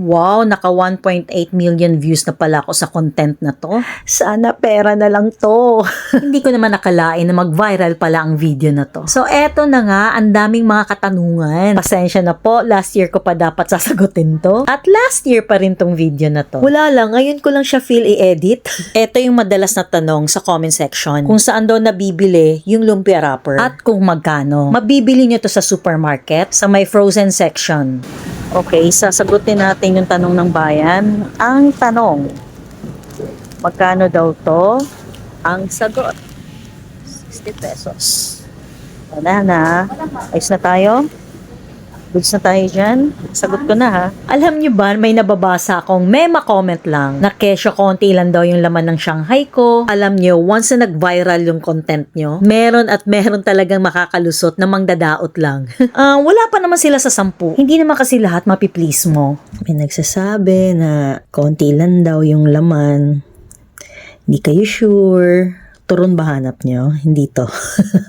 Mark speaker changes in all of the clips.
Speaker 1: Wow, naka 1.8 million views na pala ako sa content na to. Sana pera na lang to. Hindi ko naman nakalain na mag-viral pala ang video na to. So eto na nga, ang daming mga katanungan. Pasensya na po, last year ko pa dapat sasagutin to. At last year pa rin tong video na to. Wala lang, ngayon ko lang siya feel i-edit. Eto yung madalas na tanong sa comment section. Kung saan daw nabibili yung lumpia wrapper at kung magkano. Mabibili nyo to sa supermarket sa may frozen section. Okay, sasagutin natin yung tanong ng bayan. Ang tanong, magkano daw to? Ang sagot, 60 pesos. Wala na. Ayos na tayo? Goods na tayo dyan? Sagot ko na ha. Alam nyo ba, may nababasa akong mema comment lang na kesyo konti lang daw yung laman ng Shanghai ko. Alam nyo, once na nag-viral yung content nyo, meron at meron talagang makakalusot na mangdadaot lang. Ah, wala pa naman sila sa sampu. Hindi naman kasi lahat mapiplease mo. May nagsasabi na konti lang daw yung laman. Hindi kayo sure. Turon ba hanap nyo? Hindi to.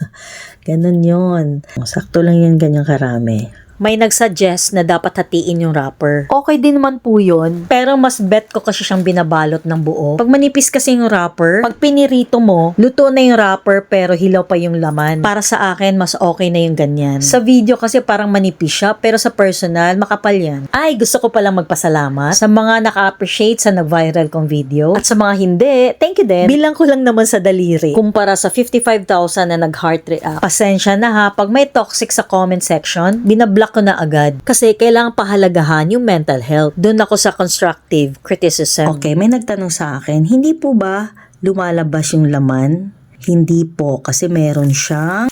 Speaker 1: Ganon yon. Sakto lang yan ganyang karami may nagsuggest na dapat hatiin yung wrapper. Okay din naman po yun. Pero mas bet ko kasi siyang binabalot ng buo. Pag manipis kasi yung wrapper, pag pinirito mo, luto na yung wrapper pero hilaw pa yung laman. Para sa akin, mas okay na yung ganyan. Sa video kasi parang manipis siya, pero sa personal, makapal yan. Ay, gusto ko palang magpasalamat sa mga naka-appreciate sa nag-viral kong video. At sa mga hindi, thank you din. Bilang ko lang naman sa daliri. Kumpara sa 55,000 na nag-heart react. Pasensya na ha, pag may toxic sa comment section, binablock ko na agad. Kasi kailangan pahalagahan yung mental health. Doon ako sa constructive criticism. Okay, may nagtanong sa akin, hindi po ba lumalabas yung laman? Hindi po, kasi meron siyang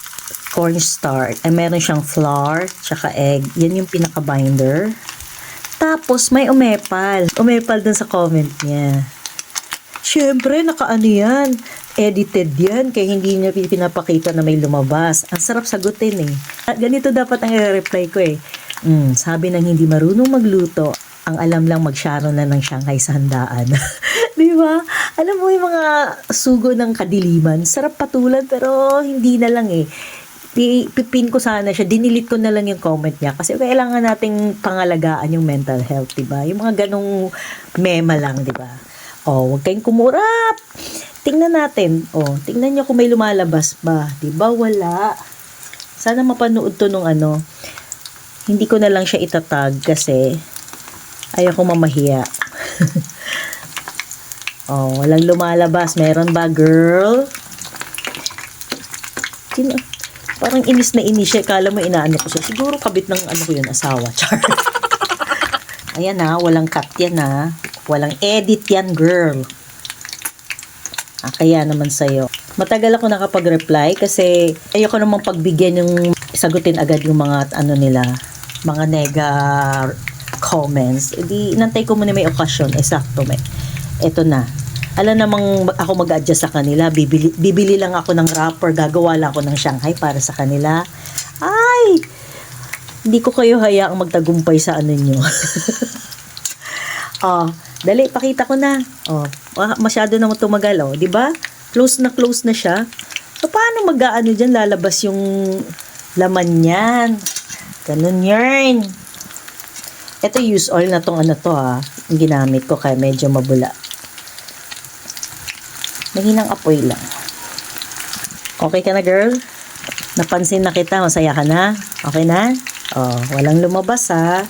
Speaker 1: cornstarch, ay meron siyang flour, tsaka egg. Yan yung pinaka-binder. Tapos may umepal. Umepal dun sa comment niya. Siyempre, nakaano yan. Edited yan, kaya hindi niya pinapakita na may lumabas. Ang sarap sagutin eh. At ganito dapat ang reply ko eh. Mm, sabi ng hindi marunong magluto, ang alam lang magsyaro na ng Shanghai sa handaan. Di ba? Alam mo yung mga sugo ng kadiliman, sarap patulan pero hindi na lang eh. Pipin ko sana siya, dinilit ko na lang yung comment niya kasi kailangan nating pangalagaan yung mental health, di ba? Yung mga ganong mema lang, di ba? Oh, huwag kayong kumurap. Tingnan natin. Oh, tingnan niyo kung may lumalabas ba. 'Di ba wala? Sana mapanood to nung ano. Hindi ko na lang siya itatag kasi ayoko mamahiya. oh, walang lumalabas. Meron ba, girl? Sino? Parang inis na inis siya. Kala mo inaano ko siya. Siguro kabit ng ano ko yun, asawa. Char. Ayan na, walang cut yan na. Walang edit yan, girl. Ah, kaya naman sa'yo. Matagal ako nakapag-reply kasi ayoko namang pagbigyan yung sagutin agad yung mga ano nila, mga nega comments. E di, inantay ko muna may okasyon. Eksakto, may. Ito na. Alam namang ako mag-adjust sa kanila. Bibili, bibili lang ako ng wrapper. Gagawa lang ako ng Shanghai para sa kanila. Ay! Hindi ko kayo hayaang magtagumpay sa ano nyo. oh, dali, pakita ko na. Oh, ah, masyado na mo tumagal, oh. Di ba? Close na close na siya. So, paano mag-aano dyan? Lalabas yung laman niyan. Ganun yan. Ito use oil na tong ano to ha. Yung ginamit ko kaya medyo mabula. Mahinang apoy lang. Okay ka na girl? Napansin na kita, masaya ka na? Okay na? Oh, walang lumabas ha.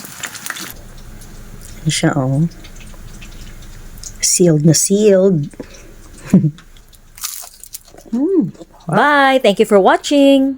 Speaker 1: Ano siya oh. Sealed na sealed. Hmm. Bye! Thank you for watching!